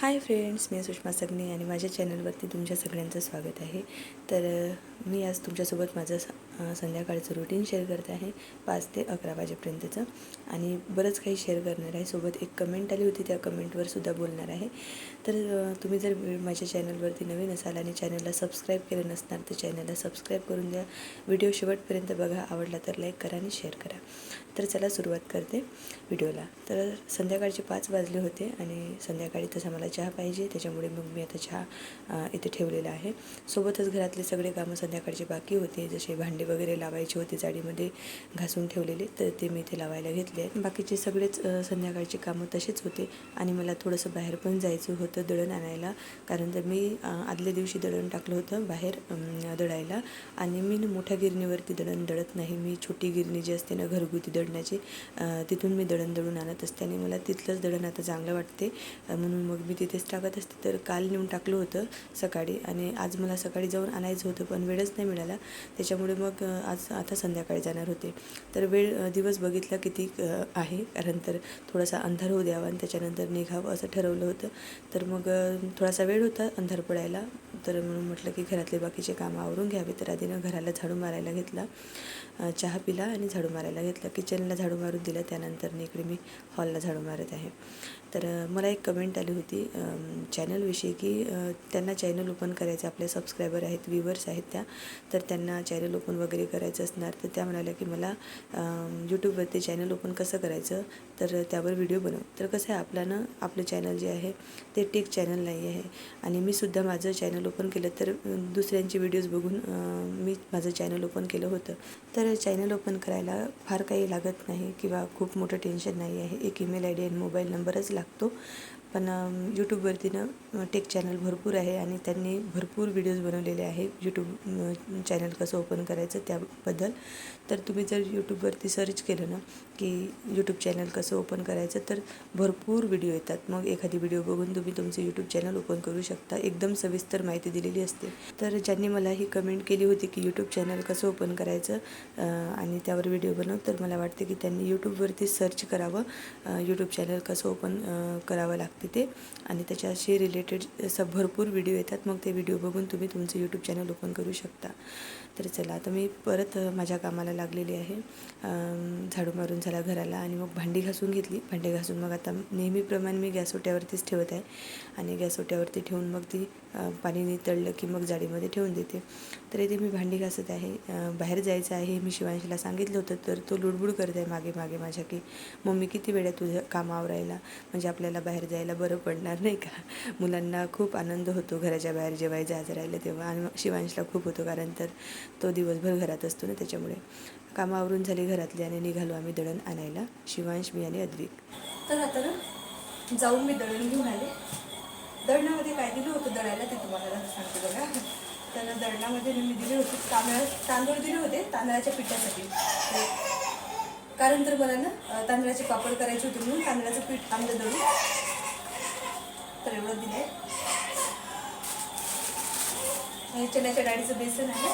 Hi friends मी सुषमा सगने आणि माझ्या चॅनलवरती तुमच्या सगळ्यांचं स्वागत आहे. तर मी आज तुमच्यासोबत माझं स- संध्याकाळचं रुटीन शेअर करत आहे. पाच ते अकरा वाजेपर्यंतचं. आणि बरंच काही शेअर करणार आहे. सोबत एक कमेंट आली होती त्या कमेंटवर सुद्धा बोलणार आहे. तर तुम्ही जर माझ्या चॅनलवरती नवीन असाल आणि चॅनलला सबस्क्राईब केलं नसणार तर चॅनलला सबस्क्राईब करून द्या. व्हिडिओ शेवटपर्यंत बघा. आवडला तर लाईक करा आणि शेअर करा. तर चला सुरुवात करते व्हिडिओला तर संध्याकाळचे पाच वाजले होते आणि संध्याकाळी तसं मला चहा पाहिजे. त्याच्यामुळे मग मी आता चहा इथे ठेवलेला आहे. सोबतच घरातले सगळे कामं संध्याकाळचे बाकी होते. जसे भांडे वगैरे लावायचे होते जाडीमध्ये घासून ठेवलेले तर ते मी इथे लावायला घेतले आहेत. बाकीचे सगळेच संध्याकाळचे कामं तसेच होते आणि मला थोडंसं बाहेर पण जायचं होतं दळण आणायला कारण तर मी आदल्या दिवशी दळण टाकलं होतं बाहेर दळायला आणि मी मोठ्या गिरणीवरती दळण दळत नाही. मी छोटी गिरणी जी असते ना घरगुती दळण्याची तिथून मी दळण दळून आणत असते आणि मला तिथलंच दळण आता चांगलं वाटते. म्हणून मग मी तिथेच टाकत असते. तर काल नेऊन टाकलं होतं सकाळी आणि आज मला सकाळी जाऊन आणायचं होतं पण वेळच नाही मिळाला. त्याच्यामुळे मग मग आज आता संध्याकाळी जाणार होते. तर वेळ दिवस बघितला किती आहे. कारण तर थोडासा अंधार होऊ द्यावा आणि त्याच्यानंतर निघावं असं ठरवलं होतं. तर मग थोडासा वेळ होता अंधार पडायला. तर म्हणून म्हटलं की घरातले बाकीचे कामं आवरून घ्यावे. तर आधीनं घराला झाडू मारायला घेतला. चहा पिला आणि झाडू मारायला घेतला. किचनला झाडू मारून दिलं. त्यानंतर इकडे मी हॉलला झाडू मारत आहे. तर मला एक कमेंट आली होती चॅनलविषयी की त्यांना चॅनल ओपन करायचं आपले सबस्क्रायबर आहेत व्ह्युअर्स आहेत त्या. तर त्यांना चॅनल ओपन वगैरे करायचं असणार तर त्या म्हणाल्या की मला यूट्यूबवरती चॅनल ओपन कसं करायचं तर त्यावर व्हिडिओ बनव. तर कसं आहे आपल्यानं आपलं चॅनल जे आहे ते टेक चॅनल नाही आहे. आणि मी सुद्धा माझं चॅनल ओपन केलं तर दुसऱ्यांचे व्हिडिओज बघून मी माझं चॅनल ओपन केलं होतं. तर चॅनल ओपन करायला फार काही लागत नाही किंवा खूप मोठं टेन्शन नाही आहे. एक ईमेल आय डी आणि मोबाईल नंबरच लागतो. पण यूट्यूबवरती ना टेक चॅनल भरपूर आहे आणि त्यांनी भरपूर व्हिडिओज बनवलेले आहे. यूट्यूब चॅनल कसं ओपन करायचं त्याबद्दल. तर तुम्ही जर यूट्यूबवरती सर्च केलं ना की यूट्यूब चॅनल कसं ओपन करायचं तर भरपूर व्हिडिओ येतात. मग एखादी व्हिडिओ बघून तुम्ही तुमचं यूट्यूब चॅनल ओपन करू शकता. एकदम सविस्तर माहिती दिलेली असते. तर ज्यांनी मला ही कमेंट केली होती की यूट्यूब चॅनल कसं ओपन करायचं आणि त्यावर व्हिडिओ बनव तर मला वाटते की त्यांनी यूट्यूबवरती सर्च करावं यूट्यूब चॅनल कसं ओपन करावं लागतं. ते आणि त्याच्याशी रिलेटेड असं भरपूर व्हिडिओ येतात. मग ते व्हिडिओ बघून तुम्ही तुमचं यूट्यूब चॅनल ओपन करू शकता. तर चला आता मी परत माझ्या कामाला लागलेली आहे. झाडू मारून झाला घराला आणि मग भांडी घासून घेतली. भांडी घासून मग आता नेहमीप्रमाणे मी गॅस ओट्यावरतीच ठेवत आहे. आणि गॅस ओट्यावरती ठेवून मग ती पाणी नितळलं की मग जाडीमध्ये ठेवून देते. तर इथे मी भांडी घासत आहे. बाहेर जायचं आहे मी शिवांशीला सांगितलं होतं. तर तो लुडबुड करत आहे मागे मागे माझ्या की मम्मी किती वेळ आहे तुझं कामावर राहिला? म्हणजे आपल्याला बाहेर जायला बरं पडणार नाही का? मुलांना खूप आनंद होतो घराच्या बाहेर जेव्हा जायचं राहिलं तेव्हा. आणि शिवांशला खूप होतो कारण तर तो दिवसभर घरात असतो ना त्याच्यामुळे. कामावरून झाली घरातली आणि निघालो आम्ही दळण आणायला. शिवांश मी आणि अद्विक. तर आता ना जाऊन मी दळण घेऊन आले. दळणामध्ये काय दिलं होतं दळायला ते तुम्हाला सांगते बघा. तर दळणामध्ये मी दिले होते तांदळा तांदूळ दिले होते तांदळाच्या पिठासाठी. कारण तर मला ना तांदळाचे पापड करायचे होते म्हणून तांदळाचं पीठ आणलं दळून तर एवढं दिले हे चण्याच्या डाळीचं बेसन आहे.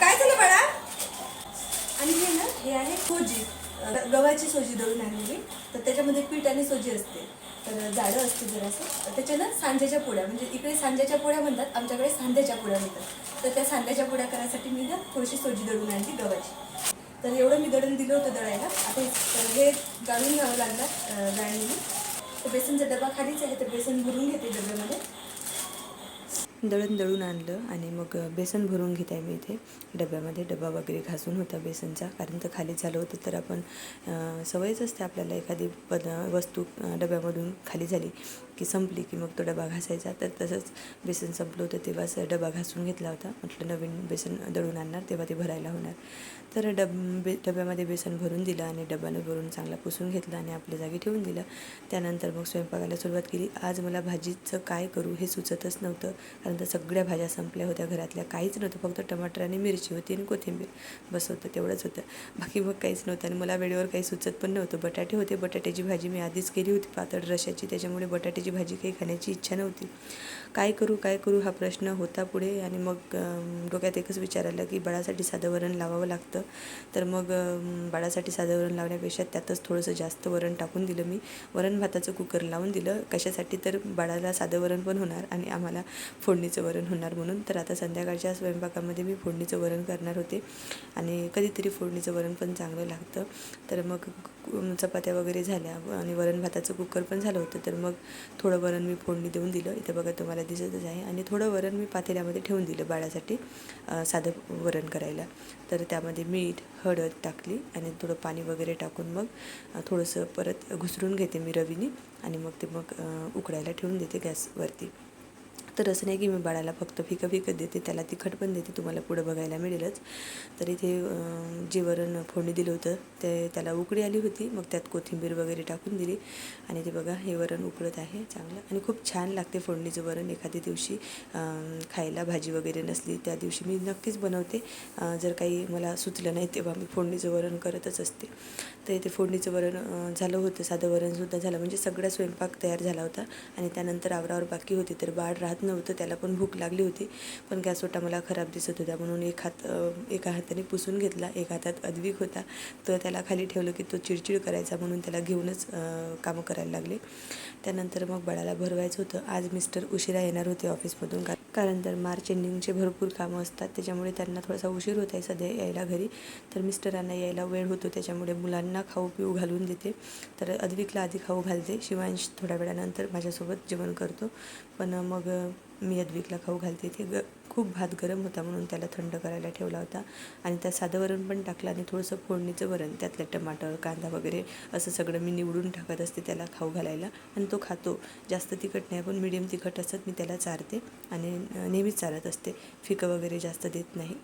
काय झालं बाळा? आणि हे ना हे आहे सोजी. गव्हाची सोजी दळून आणलेली. तर त्याच्यामध्ये पीठ आणि सोजी असते. तर जाडं असते जरासं. त्याच्या ना सांज्याच्या पोळ्या म्हणजे इकडे सांज्याच्या पोळ्या म्हणतात आमच्याकडे सांध्याच्या पोळ्या म्हणतात. तर त्या सांध्याच्या पोळ्या करायसाठी मी ना थोडीशी सोजी दळून आणली गव्हाची. तर एवढं मी दळून दिलं होतं दळायला. आता हे- हे गाळून घ्यावं लागणार गाळणीने. तर बेसनचा डबा खालीच आहे तर बेसन भरून घेते डब्यामध्ये. दळण दळून आणलं आणि मग बेसन भरून घेत आहे मी इथे. डब्यामध्ये डबा वगैरे घासून होता बेसनचा. कारण तर खाली झालं होतं तर आपण सवयच असते आपल्याला एखादी पद वस्तू डब्यामधून खाली झाली की संपली की मग तो डबा घासायचा. तर तसंच बेसन संपलं होतं तेव्हाच डबा घासून घेतला होता. म्हटलं नवीन बेसन दळून आणणार तेव्हा ते भरायला होणार. तर डब बे डब्यामध्ये बेसन भरून दिलं आणि डब्यानं भरून चांगला पुसून घेतला आणि आपल्या जागी ठेवून दिलं. त्यानंतर मग स्वयंपाकाला सुरुवात केली. आज मला भाजीचं काय करू हे सुचतच नव्हतं. कारण तोपर्यंत सगळ्या भाज्या संपल्या होत्या घरातल्या काहीच नव्हतं. फक्त टमाटर आणि मिरची होती आणि कोथिंबीर बस होतं तेवढंच होतं. बाकी मग काहीच नव्हतं आणि मला वेळेवर काही सुचत पण नव्हतं. बटाटे होते बटाट्याची भाजी मी आधीच केली होती पातळ रशाची त्याच्यामुळे बटाट्याची भाजी काही खाण्याची इच्छा नव्हती. काय करू काय करू हा प्रश्न होता पुढे आणि मग डोक्यात एकच विचार आला की बाळासाठी साधं वरण लावावं लागतं. तर मग बाळासाठी साधं वरण लावण्यापेक्षा त्यातच थोडंसं जास्त वरण टाकून दिलं मी. वरण भाताचं कुकर लावून दिलं. कशासाठी तर बाळाला साधं वरण पण होणार आणि आम्हाला फोडणीचं वरण होणार म्हणून. तर आता संध्याकाळच्या स्वयंपाकामध्ये मी फोडणीचं वरण करणार होते. आणि कधीतरी फोडणीचं वरण पण चांगलं लागतं. तर मग चपात्या वगैरे झाल्या आणि वरण भाताचं कुकर पण झालं होतं. तर मग थोडं वरण मी फोडणी देऊन दिलं. इथं बघा तुम्हाला दिसतच आहे. आणि थोडं वरण मी पातेल्यामध्ये ठेवून दिलं बाळासाठी साधं वरण करायला. तर त्यामध्ये मीठ हळद टाकली आणि थोडं पाणी वगैरे टाकून मग थोडंसं परत घुसरून घेते मी रवीने. आणि मग ते मग उकडायला ठेवून देते गॅसवरती. तर असं नाही की मी बाळाला फक्त फिकं फिकं देते त्याला तिखट पण देते तुम्हाला पुढं बघायला मिळेलच. तर इथे जे वरण फोडणी दिलं होतं ते त्याला उकडी आली होती मग त्यात कोथिंबीर वगैरे टाकून दिली. आणि ते बघा हे वरण उकळत आहे चांगलं. आणि खूप छान लागते फोडणीचं वरण. एखाद्या दिवशी खायला भाजी वगैरे नसली त्या दिवशी मी नक्कीच बनवते. जर काही मला सुचलं नाही तेव्हा मी फोडणीचं वरण करतच असते. तर इथे फोडणीचं वरण झालं होतं. साधं वरणसुद्धा झालं. म्हणजे सगळा स्वयंपाक तयार झाला होता. आणि त्यानंतर आवरावर बाकी होती तर बाळ राहत नव्हतं त्याला पण भूक लागली होती. पण गॅस ओटा मला खराब दिसत होता म्हणून एक हात एका हाताने पुसून घेतला. एक हातात अद्विक होता. तर त्याला खाली ठेवलं की तो चिडचिड करायचा म्हणून त्याला घेऊनच कामं करायला लागले. त्यानंतर मग बाळाला भरवायचं होतं. आज मिस्टर उशिरा येणार होते ऑफिसमधून. का कारण तर मार्च एंडिंगचे भरपूर कामं असतात. त्याच्यामुळे त्यांना थोडासा उशीर होत आहे सध्या यायला घरी. तर मिस्टरांना यायला वेळ होतो. त्याच्यामुळे मुलांना खाऊ पिऊ घालून देते. तर अद्विकला आधी खाऊ घालते. शिवांश थोड्या वेळानंतर माझ्यासोबत जेवण करतो. पण मग मी अद्विकला खाऊ घालते ते ग खूप भात गरम होता म्हणून त्याला थंड करायला ठेवला होता. आणि त्यात साधं वरण पण टाकलं आणि थोडंसं फोडणीचं वरण त्यातलं टमाटर कांदा वगैरे असं सगळं मी निवडून टाकत असते त्याला खाऊ घालायला. आणि तो खातो. जास्त तिखट नाही पण मिडियम तिखट असत मी त्याला चारते आणि नेहमीच चालत असते. फिकं वगैरे जास्त देत नाही.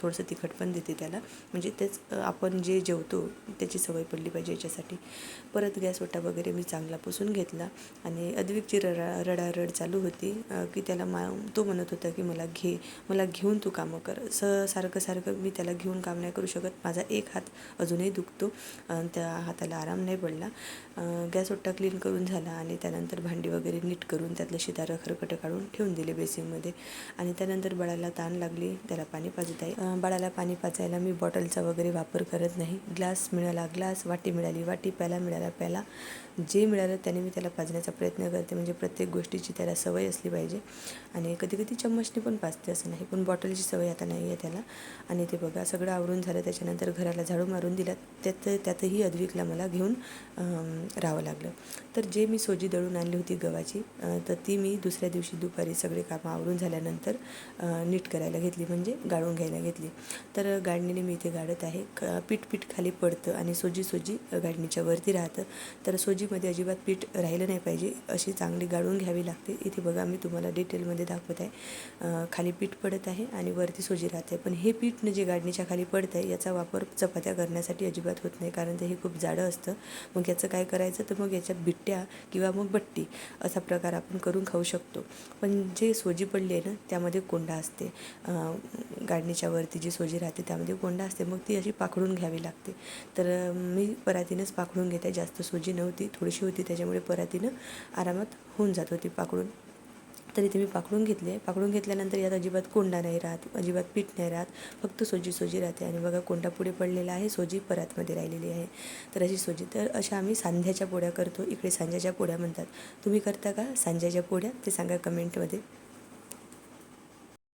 थोडंसं तिखट पण देते त्याला. म्हणजे तेच आपण जे जेवतो त्याची सवय पडली पाहिजे याच्यासाठी. परत गॅस ओटा वगैरे मी चांगला पुसून घेतला. आणि अद्विकची रडा रडारड चालू होती. की त्याला मा तो म्हणत होता की मला घे. मला घेऊन तू कामं कर. स सारखं सारखं मी त्याला घेऊन काम नाही करू शकत. माझा एक हात अजूनही दुखतो त्या हाताला आराम नाही पडला. गॅस ओट्टा क्लीन करून झाला आणि त्यानंतर भांडी वगैरे नीट करून त्यातलं शितारं खरकटं काढून ठेवून दिले बेसिनमध्ये. आणि त्यानंतर बाळाला ताण लागली. त्याला पाणी पाजत आहे. बाळाला पाणी पाजायला मी बॉटलचा वगैरे वापर करत नाही. ग्लास मिळाला ग्लास वाटी मिळाली वाटी प्याला मिळाला प्याला जे मिळालं त्याने मी त्याला पाजण्याचा प्रयत्न करते. म्हणजे प्रत्येक गोष्टीची त्याला सवय असली पाहिजे. आणि कधी कधी चम्मचने पण पाजते. असं नाही. पण बॉटलची सवय आता नाही आहे त्याला. आणि ते बघा सगळं आवरून झालं त्याच्यानंतर घराला झाडू मारून दिला. त्यात त्यातही अद्विकला मला घेऊन राहावं लागलं. तर जे मी सोजी दळून आणली होती गव्हाची तर ती मी दुसऱ्या दिवशी दुपारी सगळे कामं आवरून झाल्यानंतर नीट करायला घेतली. म्हणजे गाळून घ्यायला घेतली. तर गाडणीने मी इथे गाडत आहे. क पीठ पीठ खाली पडतं आणि सोजी सोजी गाडणीच्या वरती राहतं. तर सोजीमध्ये अजिबात पीठ राहिलं नाही पाहिजे. अशी चांगली गाळून घ्यावी लागते. इथे बघा मी तुम्हाला डिटेलमध्ये दाखवत आहे. खाली खाली पीठ पडत आहे आणि वरती सोजी राहते. पण हे पीठ जे गाडणीच्या खाली पडतं आहे याचा वापर चपात्या करण्यासाठी अजिबात होत नाही कारण ते हे खूप जाडं असतं. मग याचं काय करायचं? तर मग याच्यात बिट्ट्या किंवा मग बट्टी असा प्रकार आपण करून खाऊ शकतो. पण जे सोजी पडली आहे ना त्यामध्ये कोंडा असते. गाडणीच्या वरती जी सोजी राहते त्यामध्ये कोंडा असते. मग ती अशी पाखडून घ्यावी लागते. तर मी परातीनंच पाखडून घेते. जास्त सोजी नव्हती थोडीशी होती त्याच्यामुळे परातीनं आरामात होऊन जात होती पाखडून. तर इथे मी पाकडून घेतले. पाकडून घेतल्यानंतर यात अजिबात कोंडा नाही राहत अजिबात पीठ नाही राहत फक्त सोजी सोजी राहते. आणि बघा कोंडा पुढे पडलेला आहे सोजी परातमध्ये राहिलेली आहे. तर अशी सोजी तर अशा आम्ही सांध्याच्या पोळ्या करतो. इकडे सांज्याच्या पोळ्या म्हणतात. तुम्ही करता का सांज्याच्या पोळ्या? ते सांगा कमेंटमध्ये